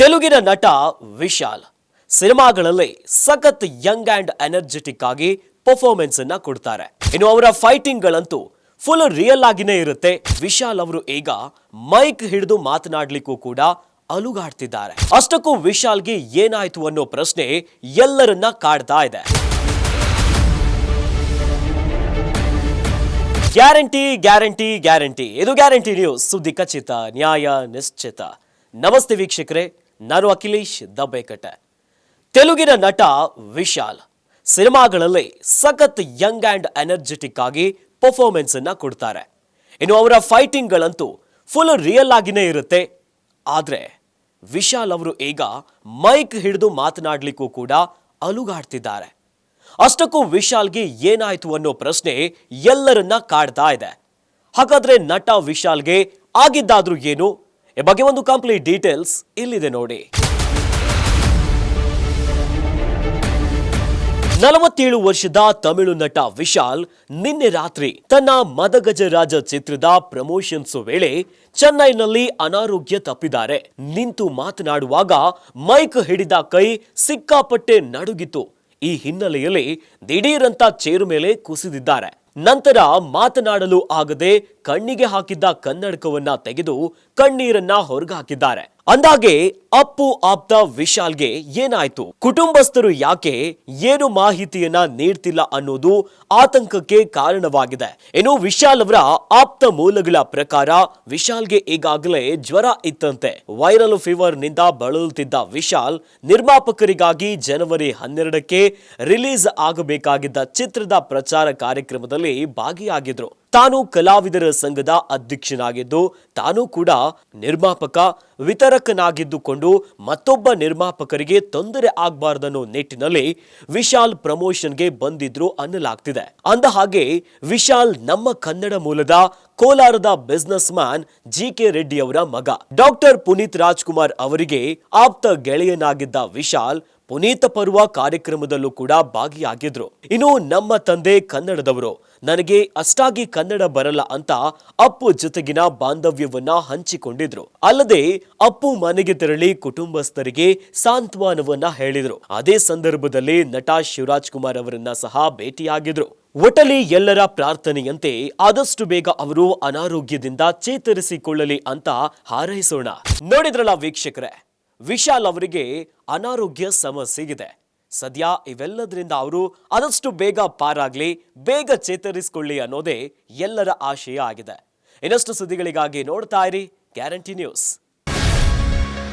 ತೆಲುಗಿನ ನಟ ವಿಶಾಲ್ ಸಿನಿಮಾಗಳಲ್ಲಿ ಸಖತ್ ಯಂಗ್ ಅಂಡ್ ಎನರ್ಜೆಟಿಕ್ ಆಗಿ ಪರ್ಫಾರ್ಮೆನ್ಸ್ ಅನ್ನ ಕೊಡ್ತಾರೆ. ಇನ್ನು ಅವರ ಫೈಟಿಂಗ್ ಗಳಂತೂ ಫುಲ್ ರಿಯಲ್ ಆಗಿನೇ ಇರುತ್ತೆ. ವಿಶಾಲ್ ಅವರು ಈಗ ಮೈಕ್ ಹಿಡಿದು ಮಾತನಾಡ್ಲಿಕ್ಕೂ ಕೂಡ ಅಲುಗಾಡ್ತಿದ್ದಾರೆ. ಅಷ್ಟಕ್ಕೂ ವಿಶಾಲ್ಗೆ ಏನಾಯ್ತು ಅನ್ನೋ ಪ್ರಶ್ನೆ ಎಲ್ಲರನ್ನ ಕಾಡ್ತಾ ಇದೆ. Guarantee guarantee guarantee. ಇದು ಗ್ಯಾರಂಟಿ ನ್ಯೂಸ್. ಸುದ್ದಿ ಖಚಿತ, ನ್ಯಾಯ ನಿಶ್ಚಿತ. ನಮಸ್ತೆ ವೀಕ್ಷಕರೇ. ನಾನು ಅಖಿಲೇಶ್ ದಬ್ಬೆಕಟ್ಟೆ ತೆಲುಗಿನ ನಟ ವಿಶಾಲ್. ಸಿನಿಮಾಗಳಲ್ಲಿ ಸಖತ್ ಯಂಗ್ ಆ್ಯಂಡ್ ಎನರ್ಜೆಟಿಕ್ ಆಗಿ ಪರ್ಫಾರ್ಮೆನ್ಸ್ ಅನ್ನ ಕೊಡ್ತಾರೆ. ಇನ್ನು ಅವರ ಫೈಟಿಂಗ್ ಗಳಂತೂ ಫುಲ್ ರಿಯಲ್ ಆಗಿನೇ ಇರುತ್ತೆ. ಆದ್ರೆ ವಿಶಾಲ್ ಅವರು ಈಗ ಮೈಕ್ ಹಿಡಿದು ಮಾತನಾಡ್ಲಿಕ್ಕೂ ಕೂಡ ಅಲುಗಾಡ್ತಿದ್ದಾರೆ. ಅಷ್ಟಕ್ಕೂ ವಿಶಾಲ್ಗೆ ಏನಾಯ್ತು ಅನ್ನೋ ಪ್ರಶ್ನೆ ಎಲ್ಲರನ್ನ ಕಾಡ್ತಾ ಇದೆ. ಹಾಗಾದ್ರೆ ನಟ ವಿಶಾಲ್ಗೆ ಆಗಿದ್ದಾದ್ರೂ ಏನು? ಈ ಬಗ್ಗೆ ಒಂದು ಕಂಪ್ಲೀಟ್ ಡೀಟೇಲ್ಸ್ ಇಲ್ಲಿದೆ ನೋಡಿ. ನಲವತ್ತೇಳು ವರ್ಷದ ತಮಿಳು ನಟ ವಿಶಾಲ್ ನಿನ್ನೆ ರಾತ್ರಿ ತನ್ನ ಮದಗಜರಾಜ ಚಿತ್ರದ ಪ್ರಮೋಷನ್ಸ್ ವೇಳೆ ಚೆನ್ನೈನಲ್ಲಿ ಅನಾರೋಗ್ಯ ತಪ್ಪಿದ್ದಾರೆ. ನಿಂತು ಮಾತನಾಡುವಾಗ ಮೈಕ್ ಹಿಡಿದ ಕೈ ಸಿಕ್ಕಾಪಟ್ಟೆ ನಡುಗಿತು ಈ ಹಿನ್ನೆಲೆಯಲ್ಲಿ ದಿಢೀರಂತ ಚೇರು ಮೇಲೆ ಕುಸಿದಿದ್ದಾರೆ. ನಂತರ ಮಾತನಾಡಲು ಆಗದೆ ಕಣ್ಣಿಗೆ ಹಾಕಿದ್ದ ಕನ್ನಡಕವನ್ನ ತೆಗೆದು ಕಣ್ಣೀರನ್ನ ಹೊರಗಾಕಿದ್ದಾರೆ. ಅಂದಾಗೆ ಅಪ್ಪು ಆಪ್ತ ವಿಶಾಲ್ಗೆ ಏನಾಯ್ತು? ಕುಟುಂಬಸ್ಥರು ಯಾಕೆ ಏನು ಮಾಹಿತಿಯನ್ನ ನೀಡ್ತಿಲ್ಲ ಅನ್ನೋದು ಆತಂಕಕ್ಕೆ ಕಾರಣವಾಗಿದೆ. ಇನ್ನು ವಿಶಾಲ್ ಅವರ ಆಪ್ತ ಮೂಲಗಳ ಪ್ರಕಾರ ವಿಶಾಲ್ಗೆ ಈಗಾಗಲೇ ಜ್ವರ ಇತ್ತಂತೆ. ವೈರಲ್ ಫೀವರ್ನಿಂದ ಬಳಲುತ್ತಿದ್ದ ವಿಶಾಲ್ ನಿರ್ಮಾಪಕರಿಗಾಗಿ ಜನವರಿ ಹನ್ನೆರಡಕ್ಕೆ ರಿಲೀಸ್ ಆಗಬೇಕಾಗಿದ್ದ ಚಿತ್ರದ ಪ್ರಚಾರ ಕಾರ್ಯಕ್ರಮದಲ್ಲಿ ಭಾಗಿಯಾಗಿದ್ರು. ತಾನು ಕಲಾವಿದರ ಸಂಘದ ಅಧ್ಯಕ್ಷನಾಗಿದ್ದು ತಾನು ಕೂಡ ನಿರ್ಮಾಪಕ ವಿತರಕನಾಗಿದ್ದುಕೊಂಡು ಮತ್ತೊಬ್ಬ ನಿರ್ಮಾಪಕರಿಗೆ ತೊಂದರೆ ಆಗಬಾರ್ದನ್ನೋ ನಿಟ್ಟಿನಲ್ಲಿ ವಿಶಾಲ್ ಪ್ರಮೋಷನ್ಗೆ ಬಂದಿದ್ರು ಅನ್ನಲಾಗ್ತಿದೆ. ಅಂದ ಹಾಗೆ ವಿಶಾಲ್ ನಮ್ಮ ಕನ್ನಡ ಮೂಲದ ಕೋಲಾರದ businessman G K Reddy ಅವರ ಮಗ. ಡಾಕ್ಟರ್ ಪುನೀತ್ ರಾಜ್ಕುಮಾರ್ ಅವರಿಗೆ ಆಪ್ತ ಗೆಳೆಯನಾಗಿದ್ದ ವಿಶಾಲ್ ಪುನೀತ ಪರ್ವ ಕಾರ್ಯಕ್ರಮದಲ್ಲೂ ಕೂಡ ಭಾಗಿಯಾಗಿದ್ರು. ಇನ್ನು ನಮ್ಮ ತಂದೆ ಕನ್ನಡದವರು, ನನಗೆ ಅಷ್ಟಾಗಿ ಕನ್ನಡ ಬರಲ್ಲ ಅಂತ ಅಪ್ಪು ಜೊತೆಗಿನ ಬಾಂಧವ್ಯವನ್ನ ಹಂಚಿಕೊಂಡಿದ್ರು. ಅಲ್ಲದೆ ಅಪ್ಪು ಮನೆಗೆ ತೆರಳಿ ಕುಟುಂಬಸ್ಥರಿಗೆ ಸಾಂತ್ವನವನ್ನ ಹೇಳಿದರು. ಅದೇ ಸಂದರ್ಭದಲ್ಲಿ ನಟ ಶಿವರಾಜ್ ಕುಮಾರ್ ಅವರನ್ನ ಸಹ ಭೇಟಿಯಾಗಿದ್ರು. ಒಟಲಿ ಎಲ್ಲರ ಪ್ರಾರ್ಥನೆಯಂತೆ ಆದಷ್ಟು ಬೇಗ ಅವರು ಅನಾರೋಗ್ಯದಿಂದ ಚೇತರಿಸಿಕೊಳ್ಳಲಿ ಅಂತ ಹಾರೈಸೋಣ. ನೋಡಿದ್ರಲ್ಲ ವೀಕ್ಷಕರೇ, ವಿಶಾಲ್ ಅವರಿಗೆ ಅನಾರೋಗ್ಯ ಸಮಸ್ಯೆ ಇದೆ. ಸದ್ಯ ಇವೆಲ್ಲದರಿಂದ ಅವರು ಆದಷ್ಟು ಬೇಗ ಪಾರಾಗ್ಲಿ, ಬೇಗ ಚೇತರಿಸಿಕೊಳ್ಳಿ ಅನ್ನೋದೇ ಎಲ್ಲರ ಆಶಯ ಆಗಿದೆ. ಇನ್ನಷ್ಟು ಸುದ್ದಿಗಳಿಗಾಗಿ ನೋಡ್ತಾ ಇರಿ, ಗ್ಯಾರಂಟಿ ನ್ಯೂಸ್.